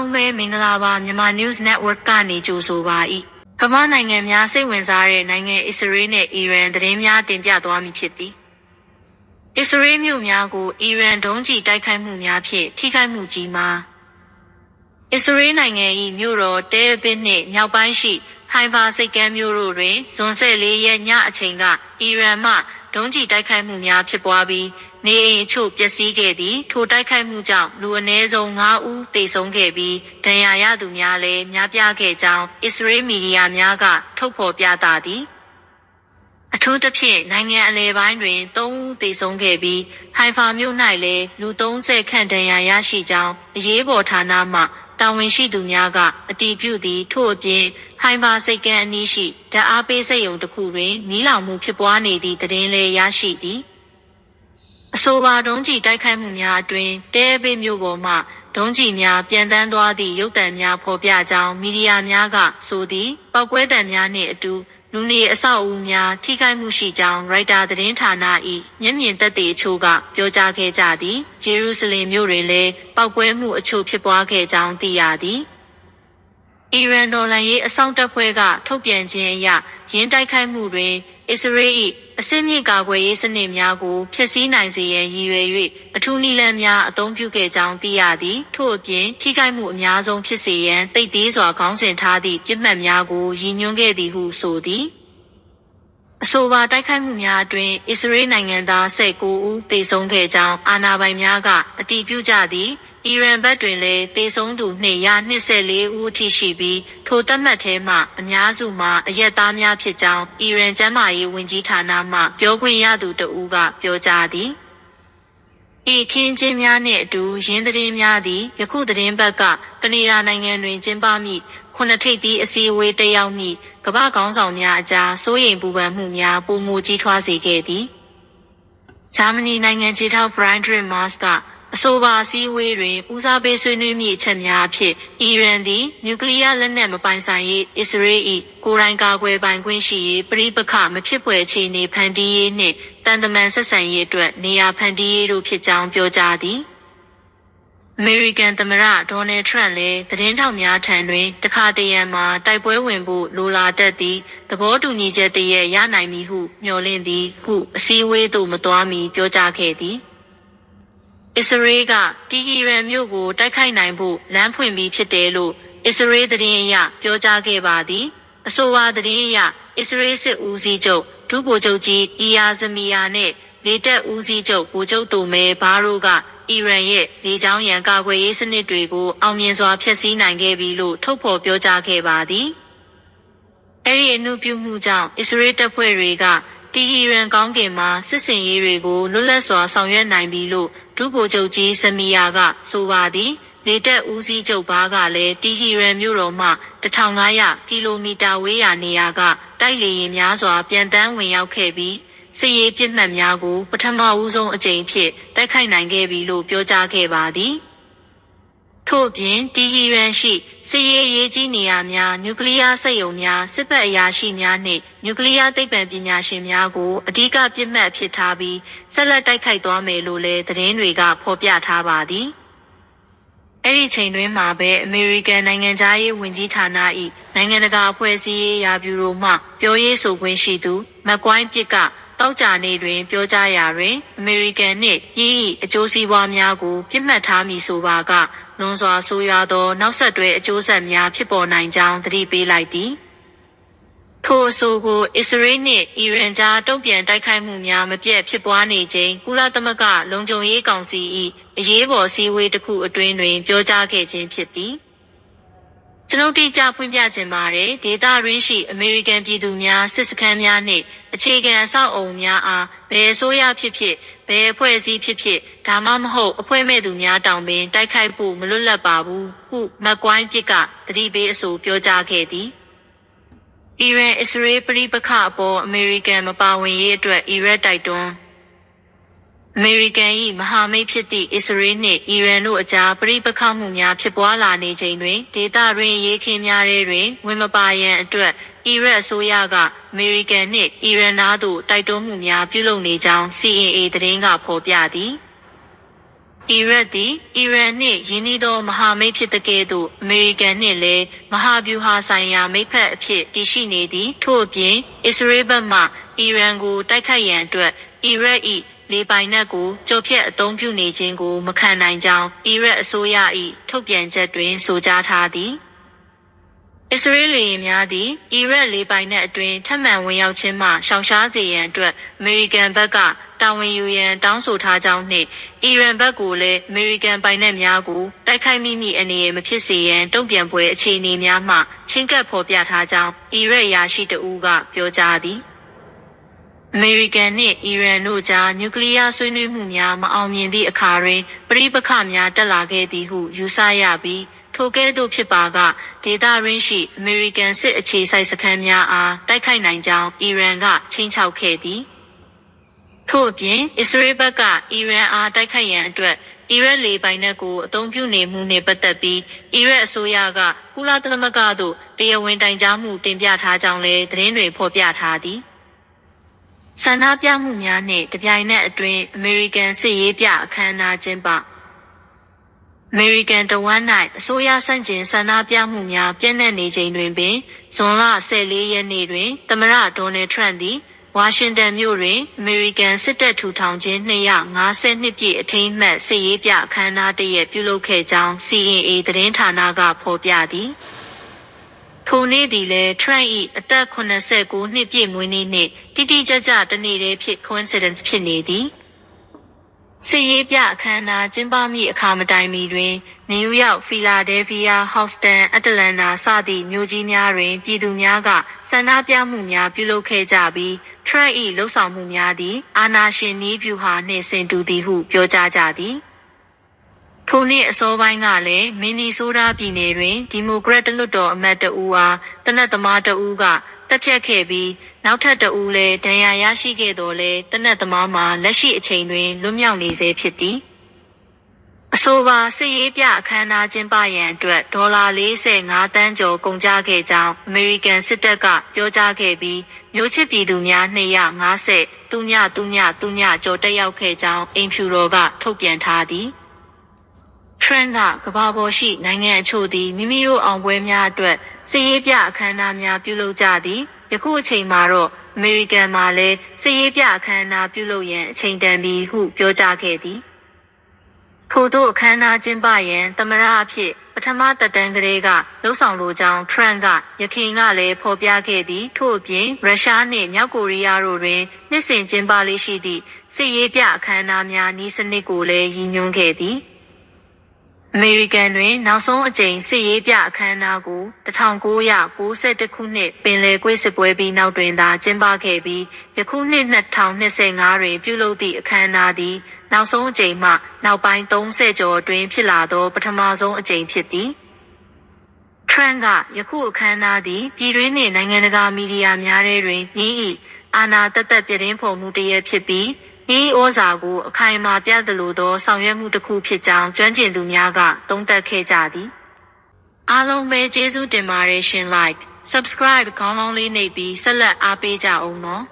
အားလုံးပဲမင်္ဂလာပါမြန်မာ News Network ကနေကြိုဆိုပါ၏ကမ္ဘာနိုင်ငံများစိတ်ဝင်စားတဲ့နိုင်ငံအစ္စရေးနဲ့အီရန်သတင်းများတင်ပြသွားမည်ဖြစ်သည်အစ္စရေးမြို့များကိုအီရန်ဒုံးကျည်တိုက်ခိုက်မှုများဖြင့်ထိခိုက်မှုကြီးမှာအစ္စရေးနိုင်ငံ၏မြို့တော်တဲအဘစ်နှင့်မြောက်ပိုင်းရှိဟိုင်ဘာစိတ်ကမ်းမြို့တို့တွင်ဇွန်14ရက်ညအချိန်ကအီရန်မှဒုံးကျည်တိုက်ခိုက်မှုများဖြစ်ပွားပြီး နေအိမ်အချို့ပျက်စီးခဲ့သည်ထိုတိုက်ခိုက်မှုကြောင့်လူအနည်းဆုံး9ဦးသေဆုံးခဲ့ပြီးဒဏ်ရာရသူများလည်းများပြားခဲ့ကြောင်းအစ္စရေးမီဒီယာများကထုတ်ဖော်ပြသသည်အထူးသဖြင့်နိုင်ငံအလဲပိုင်းတွင်3ဦးသေဆုံးခဲ့ပြီးဟိုင်ဖာမြို့၌လည်းလူ30ခန့်ဒဏ်ရာရရှိကြောင်းအရေးပေါ်ဌာနမှတာဝန်ရှိသူများကအတည်ပြုသည်ထို့အပြင်ဟိုင်ဘာစိတ်ကမ်းအနီးရှိဓာတ်အားပေးစက်ရုံတစ်ခုတွင်မီးလောင်မှုဖြစ်ပွားနေသည့်သတင်းလည်းရရှိသည် အဆိုပါဒုံးကျည်တိုက်ခိုက်မှုများအတွင်တဲဘေးမြို့ပေါ်မှဒုံးကျည်များပြန်တန်းသွားသည့်ရုပ်သံများဖော်ပြကြောင်းမီဒီယာများကဆိုသည်ပောက်ကွဲတံများနှင့်အတူလူနေအဆောက်အဦများထိခိုက်မှုရှိကြောင်းရိုက်တာသတင်းဌာန၏မျက်မြင်သက်သေအချို့ကပြောကြားခဲ့ကြသည်ဂျေရုဆလင်မြို့တွင်လည်းပောက်ကွဲမှုအချို့ဖြစ်ပွားခဲ့ကြောင်းသိရသည် အီရန်ဒေါ်လာရေးအစောင့်တပ်ဖွဲ့ကထုတ်ပြန်ခြင်းအရရင်းတိုက်ခိုက်မှုတွင်အစ္စရေး၏အစင်းမြင့်ကာကွယ်ရေးစနစ်များကိုဖျက်ဆီးနိုင်စေရန်ရည်ရွယ်၍အထူးနည်းလမ်းများအသုံးပြုခဲ့ကြောင်းသိရသည်ထို့အပြင်ထိခိုက်မှုအများဆုံးဖြစ်စေရန်တိတ်သေးစွာခေါင်းစဉ်ထားသည့်ပြစ်မှတ်များကိုရည်ညွှန်းခဲ့သည်ဟုဆိုသည်အဆိုပါတိုက်ခိုက်မှုများအတွင်အစ္စရေးနိုင်ငံသား19ဦးသေဆုံးခဲ့ကြောင်းအာဏာပိုင်များကအတည်ပြုကြသည် အီရန်ဘက်တွင်လည်းသေဆုံးသူ224ဦးအထိရှိပြီး ထိုတပ်မှတ်ထဲမှအများစုမှာအရက်သားများဖြစ်ကြောင်း အီရန်ကျန်းမာရေးဝန်ကြီးဌာနမှပြောခွင့်ရသူတဦးကပြောကြားသည်ဤခင်းချင်းများနှင့်အတူရင်းသတင်းများသည်ယခုသတင်းဘက်ကကနေဒါနိုင်ငံတွင်ကျင်းပမည့်ခုနှစ်ထိပ်သီးအစည်းအဝေးတက်ရောက်မည့်ကမ္ဘာကောင်းဆောင်များအကြားစိုးရိမ်ပူပန်မှုများပုံမူကြီးထွားစေခဲ့သည်ဂျာမနီနိုင်ငံခြေထောက်ဘရိုင်းဒရစ်မတ်က အဆိုပါအစည်းအဝေးတွင်ဦးစားပေးဆွေးနွေးမည့်အချက်များအဖြစ်အီရန်သည်နျူကလ িয়ার လက်နက်မပိုင်ဆိုင်ရေးအစ္စရေး၏ကိုယ်တိုင်ကာကွယ်ပိုင်ခွင့်ရှိရေးပြိပခမဖြစ်ပွယ်အခြေအနေဖန်တီးရေးနှင့်တန်တမန်ဆက်ဆံရေးအတွက်နေရာဖန်တီးရေးတို့ဖြစ်ကြောင်းပြောကြားသည်အမေရိကန်သမ္မတဒေါ်နယ်ထရန့်လည်းသတင်းထောက်များထံတွင်တခါတရံမှာတိုက်ပွဲဝင်ဖို့လိုလာတတ်သည့်သဘောတူညီချက်တရက်ရနိုင်မည်ဟုမျှော်လင့်သည်ဟုအစည်းအဝေးသို့မသွားမီပြောကြားခဲ့သည်။ အစ္စရေးကတီဟီရန်မြို့ကိုတိုက်ခိုက်နိုင်ဖို့လမ်းဖွင့်ပြီးဖြစ်တယ်လို့အစ္စရေးသတင်းအရပြောကြားခဲ့ပါသည်အဆိုပါသတင်းအရအစ္စရေးစစ်ဦးစီးချုပ်ဒုဗိုလ်ချုပ်ကြီးအီယာဇမီယာနဲ့လေတပ်ဦးစီးချုပ်ဗိုလ်ချုပ်တိုမဲဘာရိုကအီရန်ရဲ့လေကြောင်းရန်ကာကွယ်ရေးစနစ်တွေကိုအောင်မြင်စွာဖျက်ဆီးနိုင်ခဲ့ပြီလို့ထုတ်ဖော်ပြောကြားခဲ့ပါသည်အဲ့ဒီအမှုပြုမှုကြောင့်အစ္စရေးတပ်ဖွဲ့တွေက တီဟီရန်ကောင်းကင်မှာစစ်စင်ရေးတွေကိုလွတ်လပ်စွာဆောင်ရွက်နိုင်ပြီလို့ဒုဗိုလ်ချုပ်ကြီးစမီယာကဆိုပါသည်လေတက်ဦးစီးချုပ်ဘားကလည်းတီဟီရန်မြို့တော်မှ1500ကီလိုမီတာဝေးရာနေရာကတိုက်လေယာဉ်များစွာပြန်တန်းဝင်ရောက်ခဲ့ပြီးစစ်ရေးပြစ်မှတ်များကိုပထမဦးဆုံးအကြိမ်ဖြစ်တိုက်ခိုက်နိုင်ခဲ့ပြီလို့ပြောကြားခဲ့ပါသည်။ ထို့အပြင် တီဟီရန်ရှိ စစ်ရေးအရေးကြီးနေရာများ နျူကလီးယားစက်ရုံများ စစ်ဘက်အရာရှိများနှင့် နျူကလီးယားသိပ္ပံပညာရှင်များကို အဓိကပစ်မှတ်အဖြစ်ထားပြီး ဆက်လက်တိုက်ခိုက်သွားမယ်လို့လည်း သတင်းတွေက ဖော်ပြထားပါသည်။အဲဒီအချိန်တွင်းမှာပဲ အမေရိကန်နိုင်ငံခြားရေးဝန်ကြီးဌာန၏နိုင်ငံတကာအဖွဲ့အစည်းရေးရာဗျူရိုမှ ပြောရေးဆိုခွင့်ရှိသူ Macrine Peet က သောကြာနေ့တွင် ပြောကြားရာတွင် အမေရိကန်နှင့် ယင်း၏အကျိုးစီးပွားများကို ပစ်မှတ်ထားမည်ဆိုပါက လွန်စွာဆိုးရွားသော နောက်ဆက်တွဲအကျိုးဆက်များဖြစ်ပေါ်နိုင်ကြောင်းသတိပေးလိုက်သည်ထိုအဆိုကိုအစ္စရေးနှင့်အီရန်ကြားတုံ့ပြန်တိုက်ခိုက်မှုများမပြတ်ဖြစ်ပွားနေချိန်ကုလသမဂ္ဂလုံခြုံရေးကောင်စီ၏အရေးပေါ်စည်းဝေးတစ်ခုအတွင်းတွင် ပြောကြားခဲ့ခြင်းဖြစ်သည်။ ကျွန်ုပ်တိကျဖွင့်ပြခြင်းပါတယ်ဒေတာရင်းရှိအမေရိကန်ပြည်သူများစစ်စခန်းများနှင့်အခြေခံအဆောက်အုံများအားဘယ်အစိုးရဖြစ်ဖြစ်ဘယ်အဖွဲ့အစည်းဖြစ်ဖြစ်ဒါမှမဟုတ်အဖွဲ့မဲ့သူများတောင်ပင်တိုက်ခိုက်ဖို့မလွတ်လပ်ပါဘူးဟုမက်ကွိုင်းပစ်ကတတိပေးအဆိုပြောကြားခဲ့သည်အီရန်အစ္စရေးပြည်ပခအပေါ်အမေရိကန်မပါဝင်ရေးအတွက်အီရက်တိုက်တွန်း အမေရိကန်၏မဟာမိတ်ဖြစ်သည့်အစ္စရေးနှင့်အီရန်တို့အကြားပဋိပက္ခမှုများဖြစ်ပွားလာနေချိန်တွင်ဒေသတွင်းရေးခင်းများတွင်ဝင်မပါရန်အတွက်အီရတ်အစိုးရကအမေရိကန်နှင့်အီရန်သားတို့တိုက်တွန်းမှုများပြုလုပ်နေကြောင်း CAA သတင်းကဖော်ပြသည်။အီရတ်သည်အီရန်နှင့်ယင်းနှီးသောမဟာမိတ်ဖြစ်တဲ့ကဲ့သို့အမေရိကန်နှင့်လည်းမဟာဗျူဟာဆိုင်ရာမိတ်ဖက်အဖြစ်တည်ရှိနေသည်ထို့အပြင်အစ္စရေးဘက်မှအီရန်ကိုတိုက်ခိုက်ရန်အတွက်အီရတ်၏ လေပိုင်နက်ကိုကြော်ဖြတ်အသုံးပြုနေခြင်းကိုမခံနိုင်ကြောင်းအီရတ်အစိုးရ၏ထုတ်ပြန်ချက်တွင် ဆိုကြားထားသည်အစ္စရေးလေယာဉ်များသည်အီရတ်လေပိုင်နက်အတွင်းထပ်မံဝင်ရောက်ခြင်းမှရှောင်ရှားစေရန်အတွက်အမေရိကန်ဘက်ကတာဝန်ယူရန်တောင်းဆိုထားကြောင်းနှင့်အီရန်ဘက်ကိုလည်းအမေရိကန်ပိုင်နက်များကိုတိုက်ခိုက်မိမိအနေနဲ့မဖြစ်စေရန်တုံ့ပြန်ပွဲအခြေအနေများမှချင်းကပ်ဖော်ပြထားကြောင်းအီရတ်အရာရှိတဦးကပြောကြားသည် အမေရိကန်နှင့်အီရန်တို့ကြားနျူကလ িয়ার ဆွေးနွေးမှုများမအောင်မြင်သည့်အခါတွင်ပဋိပက္ခများတက်လာခဲ့သည်ဟုယူဆရပြီးထိုကဲ့သို့ဖြစ်ပါကဒေသရင်းရှိအမေရိကန်စစ်အခြေစိုက်စခန်းများအားတိုက်ခိုက်နိုင်ကြောင်းအီရန်ကချိန်ချောက်ခဲ့သည်ထို့အပြင်အစ္စရေးဘက်ကအီရန်အားတိုက်ခိုက်ရန်အတွက်အီရတ်လေပိုင်နက်ကိုအသုံးပြုနေမှုနှင့်ပတ်သက်ပြီးအီရတ်အစိုးရကကုလသမဂ္ဂသို့တရားဝင်တိုင်ကြားမှုတင်ပြထားကြောင်းလည်းသတင်းတွေဖော်ပြထားသည် ဆန္ဒပြမှုများနှင့်တပြိုင်နက်အတွင်းအမေရိကန်စစ်ရေးပြအခမ်းအနားကျင်းပအမေရိကန်တဝမ်း၌အစိုးရဆန့်ကျင်ဆန္ဒပြမှုများပြန့်နှံ့နေချိန်တွင်ပင်ဇွန်လ14ရက်နေ့တွင်သမ္မတဒေါ်နယ်ထရန့်သည်ဝါရှင်တန်မြို့တွင်အမေရိကန်စစ်တပ်ထူထောင်ခြင်း252ပြည့်အထိမ်းအမှတ်စစ်ရေးပြအခမ်းအနားတစ်ရက်ပြုလုပ်ခဲ့ကြောင်း CNA သတင်းဌာနကဖော်ပြသည် ထိုနေ့သည်လည်းထရန့်၏အသက်89နှစ်ပြည့်မွေးနေ့နှင့် တိတိကျကျတနေ့တည်းဖြစ် coincidence ဖြစ်နေသည်စစ်ရေးပြအခမ်းအနားကျင်းပမည့်အခါမတိုင်မီတွင်နယူးယောက်ဖီလာဒဲလ်ဖီးယားဟော့စတန်အတ္တလန္တာစသည့်မြို့ကြီးများတွင် ပြည်သူများကဆန္ဒပြမှုများပြုလုပ်ခဲ့ကြပြီးထရန့်၏လှုပ်ဆောင်မှုများသည် အာဏာရှင်နည်းဗျူဟာနှင့်ဆင်တူသည်ဟုပြောကြားကြသည် ထိုနေ့အစောပိုင်းကလည်းမင်နီဆိုးဒါးပြည်နယ်တွင်ဒီမိုကရက်တလွတ်တော်အမတ်တဦးအားတနက်သမားတဦးကတက်ဖြတ်ခဲ့ပြီးနောက်ထပ်တဦးလည်းဒဏ်ရာရရှိခဲ့တော်လဲတနက်သမားမှာလက်ရှိအချိန်တွင်လွတ်မြောက်နေဆဲဖြစ်သည်အဆိုပါစစ်ရေးပြအခမ်းအနားကျင်းပရန်အတွက်ဒေါ်လာ45တန်းကျော်ကုန်ကျခဲ့ကြောင်းအမေရိကန်စစ်တပ်ကပြောကြားခဲ့ပြီးမျိုးချစ်ပြည်သူများ250တူညတူညတူညကျော်တက်ရောက်ခဲ့ကြောင်းအင်ဖြူတော်ကထုတ်ပြန်ထားသည် ထရန့်ကကမ္ဘာပေါ်ရှိနိုင်ငံအချို့သည်မိမိတို့အောင်ပွဲများအတွက်စစ်ရေးပြအခမ်းအနားများပြုလုပ်ကြသည်ယခုအချိန်မှာတော့အမေရိကန်မှာလည်းစစ်ရေးပြအခမ်းအနားပြုလုပ်ရန်အချိန်တန်ပြီဟုပြောကြားခဲ့သည်ထို့သောအခမ်းအနားကျင်းပရန်သမရအဖြစ်ပထမတက်တန်းကလေးကလှုပ်ဆောင်လိုကြောင်းထရန့်ကယခင်ကလည်းဖော်ပြခဲ့သည်ထို့အပြင်ရုရှားနှင့်မြောက်ကိုရီးယားတို့တွင်နှစ်စဉ်ကျင်းပလေးရှိသည့်စစ်ရေးပြအခမ်းအနားများဤစနစ်ကိုလည်းရည်ညွှန်းခဲ့သည် အမေရိကန်တွင် နောက်ဆုံးအကြိမ်စစ်ရေးပြအခမ်းအနားကို1991ခုနှစ်ပင်လယ်ကွေ့စစ်ပွဲပြီးနောက်တွင်သာကျင်းပခဲ့ပြီးယခုနှစ်2025တွင်ပြုလုပ်သည့်အခမ်းအနားသည် နောက်ဆုံးအကြိမ်မှနောက်ပိုင်း30ကျော်အတွင်းဖြစ်လာသော ပထမဆုံးအကြိမ်ဖြစ်သည်ထရန့်ကယခုအခမ်းအနားသည်ပြည်တွင်းနှင့်နိုင်ငံတကာမီဒီယာများထဲတွင်ညီ၏အာဏာတသက်ပြတင်းဖော်မှုတစ်ရပ်ဖြစ်ပြီး ဤဩဇာကိုအခိုင်အမာပြသလိုသောဆောင်ရွက်မှုတစ်ခုဖြစ်ကြောင်းကျွမ်းကျင်သူများကသုံးသပ်ခဲ့ကြသည်အားလုံးပဲကျေးဇူးတင်ပါတယ်ရှင် like subscribe ခေါင်းလောင်းလေးနှိပ်ပြီးဆက်လက်အားပေးကြအောင်နော်